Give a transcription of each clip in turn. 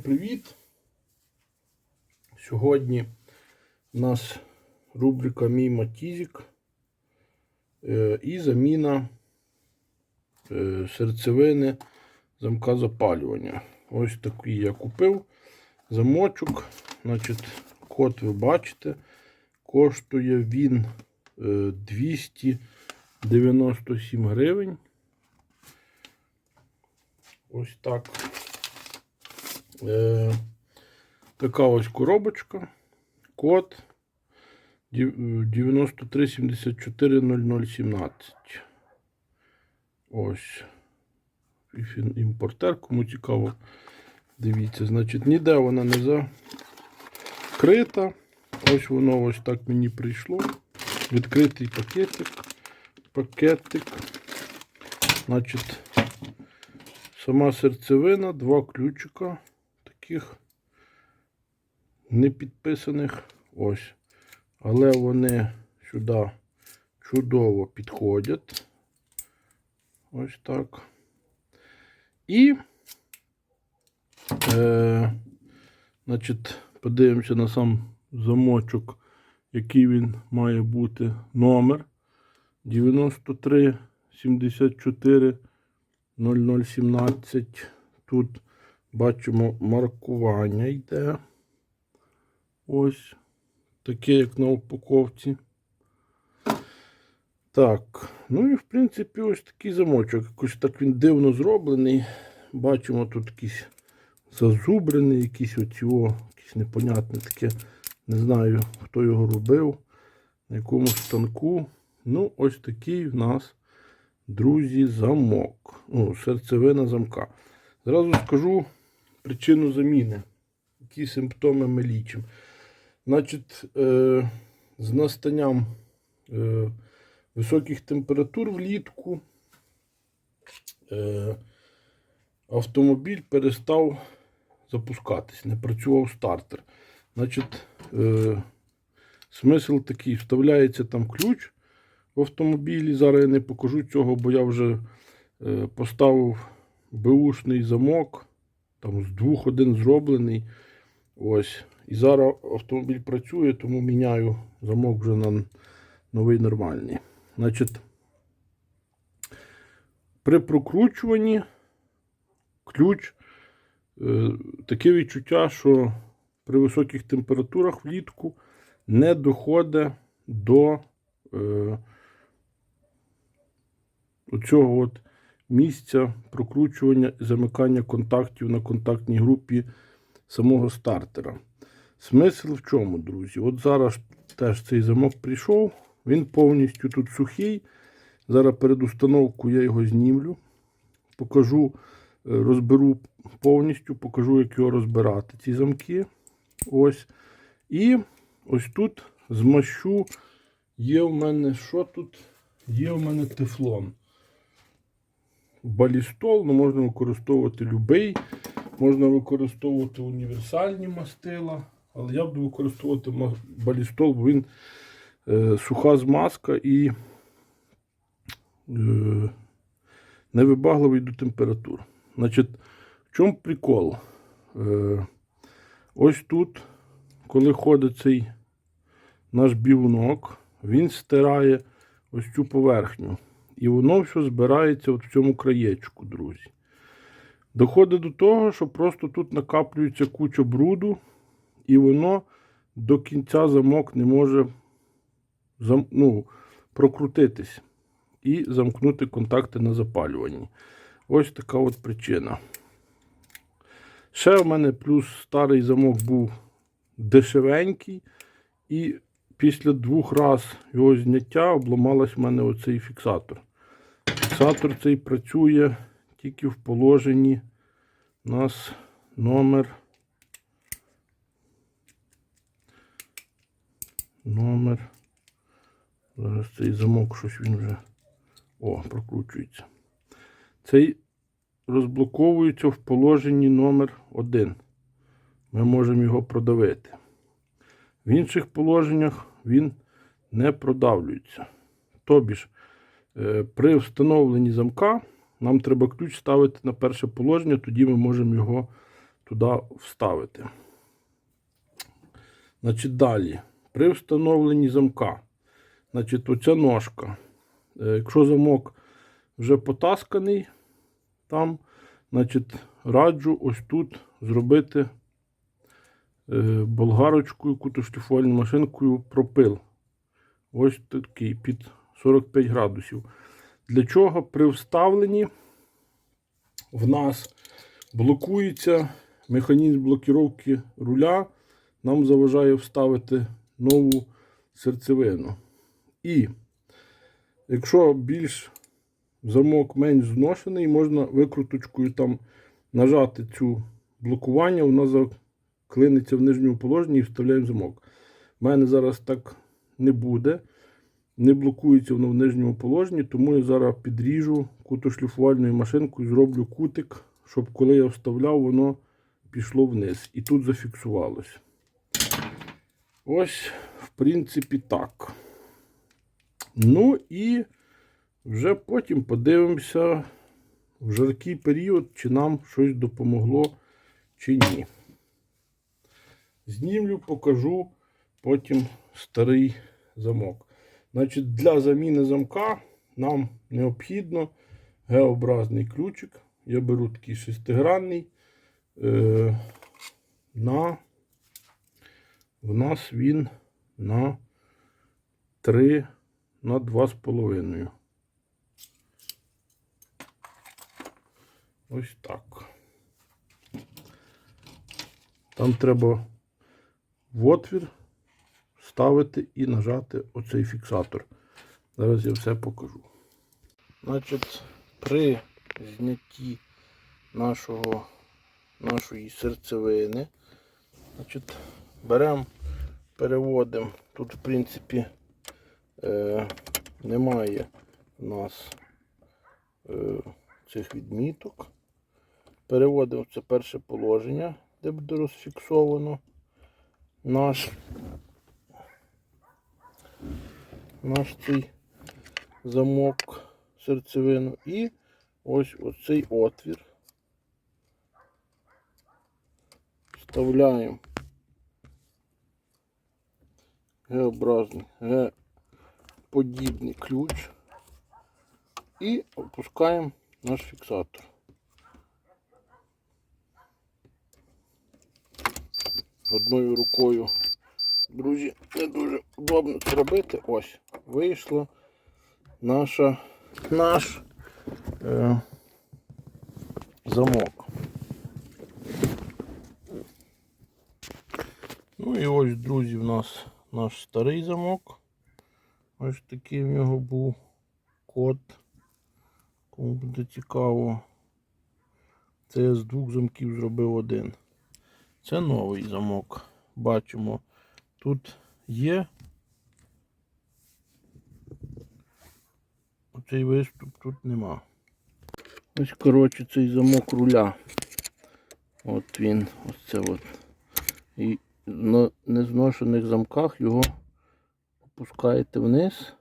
привіт! Сьогодні у нас рубрика Мій Матізік е, і заміна е, серцевини замка запалювання. Ось такий я купив замочок. Значить, код ви бачите. Коштує він е, 297 гривень. Ось так. Е, така ось коробочка. Код 93740017. Ось. Імпортер, кому цікаво. Дивіться, значить, ніде вона не закрита. Ось воно ось так мені прийшло. Відкритий пакетик. Пакетик. Значить, Сама серцевина, два ключика таких не підписаних. Ось. Але вони сюди чудово підходять. Ось так. І, е, значить, подивимося на сам замочок, який він має бути номер 9374 0017. Тут бачимо маркування йде. Ось. Таке, як на упаковці. Так, ну і в принципі ось такий замочок. Якось так він дивно зроблений. Бачимо тут якийсь зазубрений, якийсь оці, о, якийсь непонятне таке. Не знаю, хто його робив, на якомусь станку. Ну, ось такий в нас Друзі, замок. Ну, серцевина замка. Зразу скажу причину заміни. Які симптоми ми лічимо. Значить, е, з настанням е, високих температур влітку е, автомобіль перестав запускатись, не працював стартер. Значить, смисл такий: вставляється там ключ в автомобілі. Зараз я не покажу цього, бо я вже поставив беушний замок. Там з двох один зроблений. Ось. І зараз автомобіль працює, тому міняю замок вже на новий нормальний. Значить, при прокручуванні ключ е, таке відчуття, що при високих температурах влітку не доходить до е, оцього от місця прокручування і замикання контактів на контактній групі самого стартера. Смисл в чому, друзі? От зараз теж цей замок прийшов, він повністю тут сухий. Зараз перед установкою я його знімлю, покажу, е, розберу повністю, покажу, як його розбирати, ці замки. Ось. І ось тут змащу. Є в мене що тут? Є в мене тефлон балістол, ну, можна використовувати будь-який. Можна використовувати універсальні мастила, але я буду використовувати балістол, бо він е, суха змазка і е, невибагливий до температур. Значить, в чому прикол? Е, ось тут, коли ходить цей наш бігунок, він стирає ось цю поверхню. І воно все збирається от в цьому краєчку, друзі. Доходить до того, що просто тут накаплюється куча бруду, і воно до кінця замок не може ну, прокрутитись і замкнути контакти на запалюванні. Ось така от причина. Ще в мене плюс старий замок був дешевенький, і після двох разів його зняття обламалась в мене оцей фіксатор. Фіксатор цей працює тільки в положенні у нас номер. Номер. Зараз цей замок щось він вже... О, прокручується. Цей розблоковується в положенні номер 1 Ми можемо його продавити. В інших положеннях він не продавлюється. Тобі ж, при встановленні замка нам треба ключ ставити на перше положення, тоді ми можемо його туди вставити. Значить, далі, при встановленні замка, значить, оця ножка. Е, Якщо замок вже потасканий, там, значить, раджу ось тут зробити е, болгарочкою, кутошліфувальною машинкою пропил. Ось такий під 45 градусів. Для чого при вставленні в нас блокується механізм блокіровки руля, нам заважає вставити нову серцевину. І якщо більш замок менш зношений, можна викруточкою там нажати цю блокування, вона заклиниться в нижньому положенні і вставляємо замок. У мене зараз так не буде. Не блокується воно в нижньому положенні, тому я зараз підріжу кутошліфувальною машинкою, зроблю кутик, щоб коли я вставляв, воно пішло вниз. І тут зафіксувалось. Ось, в принципі, так. Ну і вже потім подивимося в жаркий період, чи нам щось допомогло, чи ні. Знімлю, покажу потім старий замок. Значить, для заміни замка нам необхідно Г-образний ключик. Я беру такий шестигранний. Е, на, в нас він на 3 на 2,5. Ось так. Там треба в отвір вставити і нажати оцей фіксатор. Зараз я все покажу. Значить, при знятті нашого, нашої серцевини, значить, беремо, переводимо. Тут, в принципі, е, немає у нас е, цих відміток. Переводимо це перше положення, де буде розфіксовано наш наш цей замок серцевину і ось оцей отвір. Вставляємо Г-образний, Г-подібний ключ і опускаємо наш фіксатор. Одною рукою Друзі, не дуже удобно це робити. Ось, вийшло наша, наш е, замок. Ну і ось, друзі, в нас наш старий замок. Ось такий в нього був код. Кому буде цікаво. Це я з двох замків зробив один. Це новий замок. Бачимо. Тут є оцей виступ тут нема. Ось, коротше, цей замок руля. От він, ось це от. І на незношених замках його опускаєте вниз,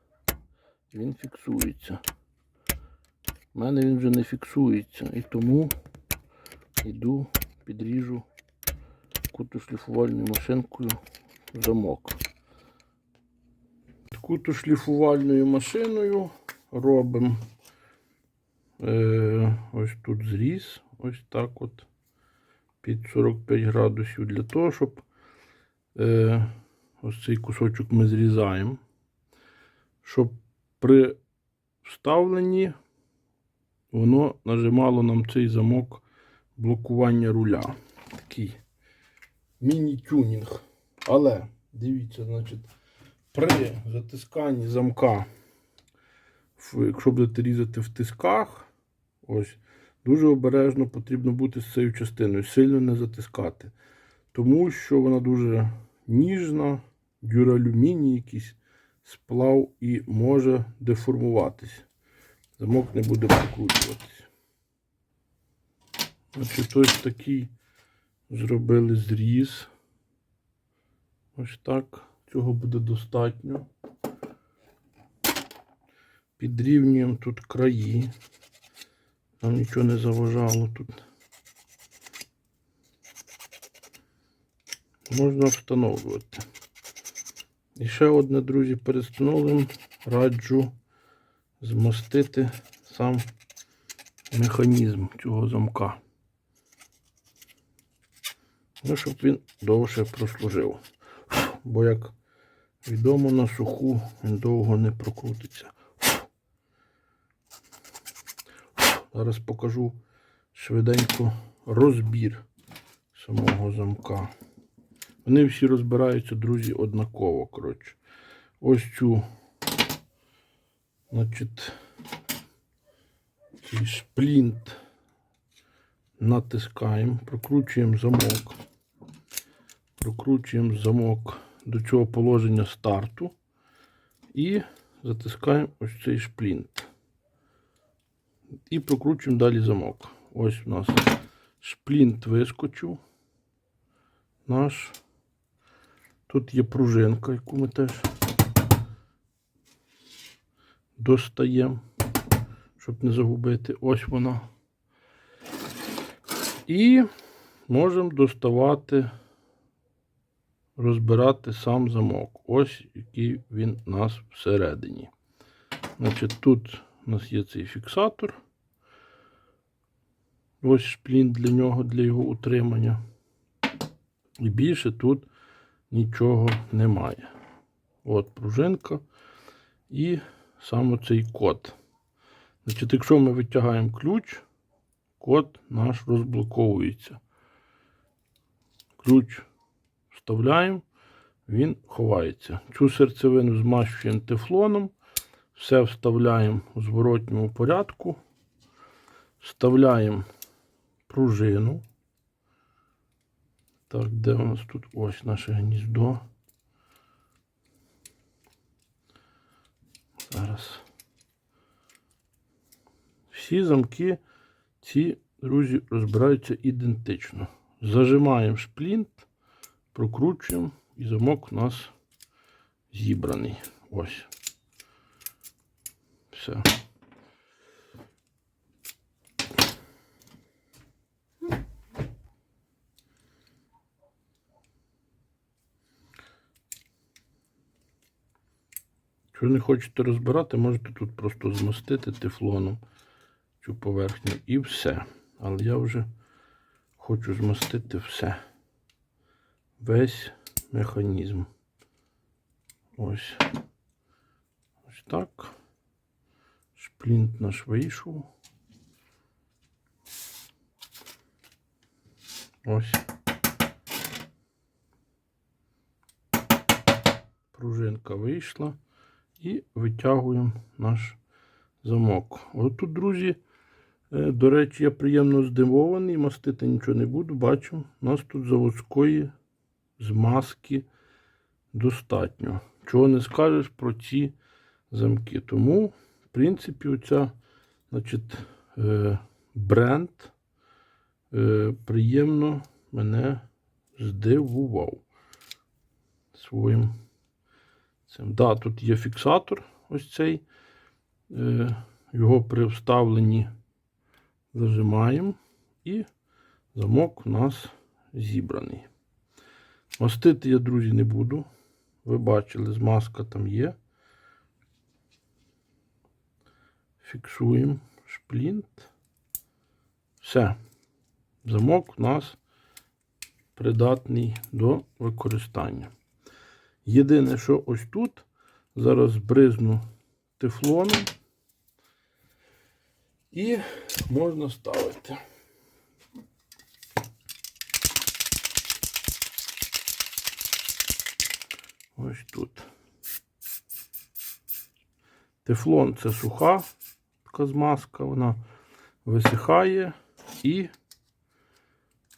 він фіксується. У мене він вже не фіксується і тому йду, підріжу кутошліфувальною машинкою замок. Кутошліфувальною машиною робимо е, ось тут зріз, ось так от під 45 градусів для того, щоб е, ось цей кусочок ми зрізаємо, щоб при вставленні воно нажимало нам цей замок блокування руля. Такий міні-тюнінг. Але дивіться, значить, при затисканні замка, якщо будете різати в тисках, ось, дуже обережно потрібно бути з цією частиною, сильно не затискати. Тому що вона дуже ніжна, дюралюміній якийсь сплав і може деформуватись. Замок не буде прокручуватися. Значить, ось такий зробили зріз. Ось так. Цього буде достатньо. Підрівнюємо тут краї. Нам нічого не заважало тут. можна встановлювати. І ще одне, друзі, перед встановленням раджу змастити сам механізм цього замка. Ну, щоб він довше прослужив. Бо, як відомо, на суху він довго не прокрутиться. Зараз покажу швиденько розбір самого замка. Вони всі розбираються, друзі, однаково. Коротше. Ось цю, значить, цей шплінт натискаємо, прокручуємо замок. Прокручуємо замок до цього положення старту і затискаємо ось цей шплінт. І прокручуємо далі замок. Ось у нас шплінт вискочив. Наш. Тут є пружинка, яку ми теж достаємо, щоб не загубити. Ось вона. І можемо доставати, розбирати сам замок. Ось який він у нас всередині. Значить, тут у нас є цей фіксатор. Ось шплінт для нього, для його утримання. І більше тут нічого немає. От пружинка і саме цей код. Значить, якщо ми витягаємо ключ, код наш розблоковується. Ключ вставляємо, він ховається. Цю серцевину змащуємо тефлоном, все вставляємо у зворотньому порядку, вставляємо пружину. Так, де у нас тут ось наше гніздо? Зараз. Всі замки, ці, друзі, розбираються ідентично. Зажимаємо шплінт, прокручуємо, і замок у нас зібраний. Ось. Все. Якщо не хочете розбирати, можете тут просто змастити тефлоном цю поверхню і все. Але я вже хочу змастити все. Весь механізм. Ось. Ось так. Шплінт наш вийшов. Ось. Пружинка вийшла. І витягуємо наш замок. От тут, друзі, е, до речі, я приємно здивований, мастити нічого не буду. Бачу, у нас тут заводської змазки достатньо. Чого не скажеш про ці замки. Тому, в принципі, оця, значить, е, бренд е, приємно мене здивував своїм. Цим. Да, тут є фіксатор ось цей. Е, Його при вставленні зажимаємо і замок у нас зібраний. Мастити я, друзі, не буду. Ви бачили, змазка там є. Фіксуємо шплінт. Все. Замок у нас придатний до використання. Єдине, що ось тут зараз бризну тефлоном і можна ставити. Ось тут. Тефлон це суха така змазка, вона висихає і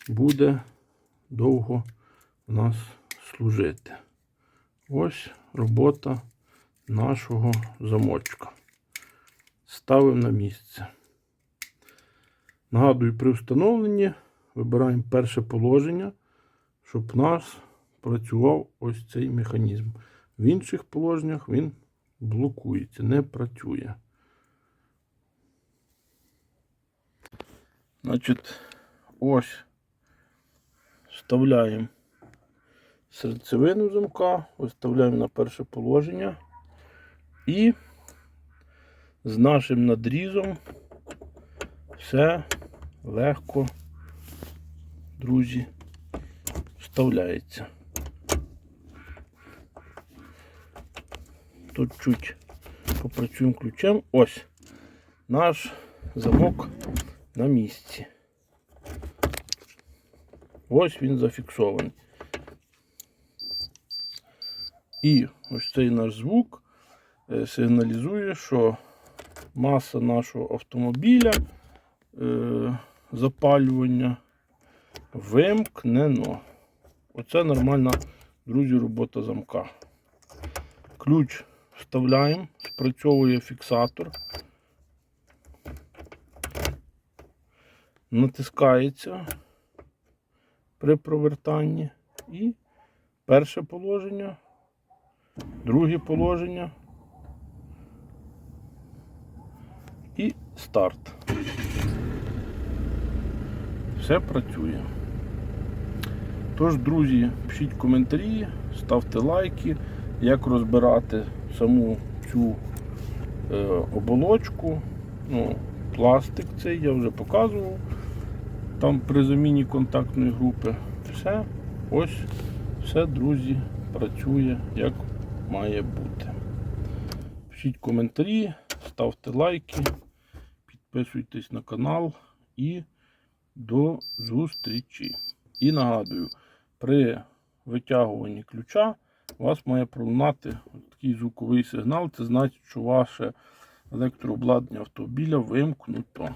буде довго у нас служити. Ось робота нашого замочка. Ставимо на місце. Нагадую, при встановленні вибираємо перше положення, щоб у нас працював ось цей механізм. В інших положеннях він блокується, не працює. Значить, ось вставляємо серцевину замка, виставляємо на перше положення і з нашим надрізом все легко, друзі, вставляється. Тут чуть попрацюємо ключем. Ось наш замок на місці. Ось він зафіксований. І ось цей наш звук е, сигналізує, що маса нашого автомобіля е, запалювання вимкнено. Оце нормальна, друзі, робота замка. Ключ вставляємо, спрацьовує фіксатор. Натискається при провертанні. І перше положення, друге положення і старт. Все працює. Тож, друзі, пишіть коментарі, ставте лайки, як розбирати саму цю е, оболочку. Ну, пластик цей я вже показував. Там при заміні контактної групи. Все, ось, все, друзі, працює як має бути. Пишіть коментарі, ставте лайки, підписуйтесь на канал і до зустрічі. І нагадую, при витягуванні ключа у вас має пролунати такий звуковий сигнал. Це значить, що ваше електрообладнання автомобіля вимкнуто.